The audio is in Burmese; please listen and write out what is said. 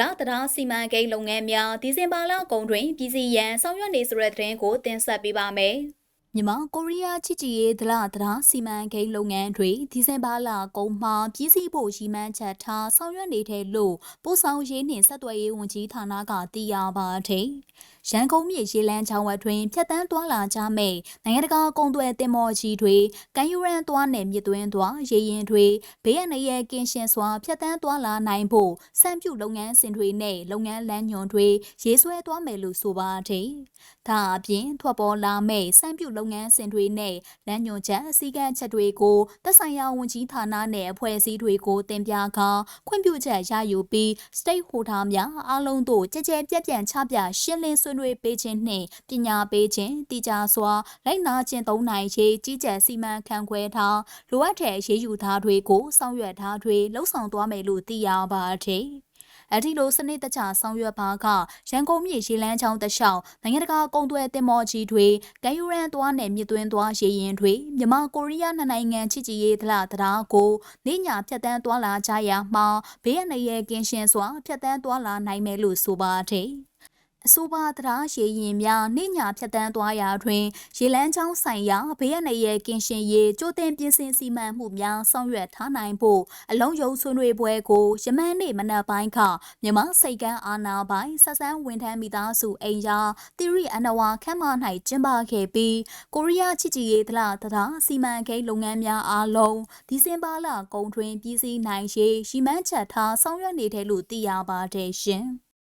လားတရားစီမံကိန်းလုပ်ငန်းများဒီဇင်ဘာလကုန်တွင်ပြည်စီရန်ဆောင်ရွက်နေဆိုတဲ့သတင်းကိုတင်ဆက်ပေးပါမယ်။မြန်မာကိုရီးယားချစ်ကြည်ရေးဒလတရားစီမံကိန်းလုပ်ငန်းတွေဒီဇင်ဘာလကုန်မှာပြည်စည်းဖို့ရည်မှန်းချက်ထားဆောင်ရွက်နေတဲ့လို့ပို့ဆောင်ရေးနှင့်ဆက်သွယ်ရေးဝန်ကြီးဌာနကသိရပါတယ်။ ရန်ကုန်မြို့ရေလန်းချောင်းဝတ်တွင်ဖြတ်တန်းသွားလာကြမဲ့နိုင်ငံတကာကုန်သွယ်တင်မော်ကြီးတွေကမ်းယူရန်သွားနယ်မြစ်သွင်းသွားရေရင်တွေဘေးရန်ရဲကင်းရှင်းစွာဖြတ်တန်းသွားလာနိုင်ဖို့စံပြုလုပ်ငန်းစဉ်တွေနဲ့လုပ်ငန်းလမ်းညွန်တွေရေးဆွဲသွားမယ်လို့ဆိုပါတယ်။ဒါအပြင်ထွက်ပေါ်လာမဲ့စံပြုလုပ်ငန်းစဉ်တွေနဲ့လမ်းညွန်ချက်အစည်းကမ်းချက်တွေကိုသက်ဆိုင်ရာဝန်ကြီးဌာနနဲ့အဖွဲ့အစည်းတွေကိုတင်ပြခါခွင့်ပြုချက်ရယူပြီး stakeholder များအားလုံးတို့ကြည်ကြဲပြက်ပြန့်ချပြရှင်းလင်းဆွေးနွေးပေးခြင်းနှင့်ပညာပေးခြင်းတည်ကြစွာလိုက်နာခြင်းသုံးနိုင်ရေးကြီးကြပ်စီမံခန့်ခွဲထားလိုအပ်တဲ့အရေးယူထားတွေကိုဆောင်ရွက်ထားတွေလှုပ်ဆောင်သွားမယ်လို့သိရပါတယ်။အဒီလိုစနစ်တကျဆောင်ရွက်ပါကရန်ကုန်မြို့ရေလန်းချောင်းတလျှောက်နိုင်ငံတကာကုန်သွယ်တင်မော်ကြီးတွေကယူရန်သွားနယ်မြစ်သွင်းသွားရေရင်တွေမြန်မာကိုရီးယားနှစ်နိုင်ငံချစ်ကြည်ရေးသလားတရားကိုနေညာဖြတ်တန်းသွားလာကြရမှာဘေးရန်ရဲကင်းရှင်းစွာဖြတ်တန်းသွားလာနိုင်မယ်လို့ဆိုပါတယ်။ အဆိုပါတရားရေရင်များနှိညာဖြတ်တန်းသွားရာတွင် ရေလန်းချောင်းဆိုင်ရာဘေးရန်ရဲ့ကင်းရှင်ရေးကြိုတင်ပြင်ဆင်စီမံမှုများဆောင်ရွက်ထားနိုင်ဖို့အလုံးယုံဆွေးနွေးပွဲကိုယမန်နေ့မနက်ပိုင်းကမြန်မာစိတ်ကမ်းအာနာပိုင်းဆက်ဆန်းဝန်ထမ်းမိသားစုအိမ်ယာတိရိအနဝါခမ်းမ၌ကျင်းပခဲ့ပြီးကိုရီးယားချစ်ကြည်ရေးသလားတရားစီမံကိန်းလုပ်ငန်းများအားလုံးဒီဇင်ဘာလကုန်တွင်ပြည်စည်းနိုင်ရေးရည်မှန်းချက်ထားဆောင်ရွက်နေတယ်လို့သိရပါတယ်ရှင်။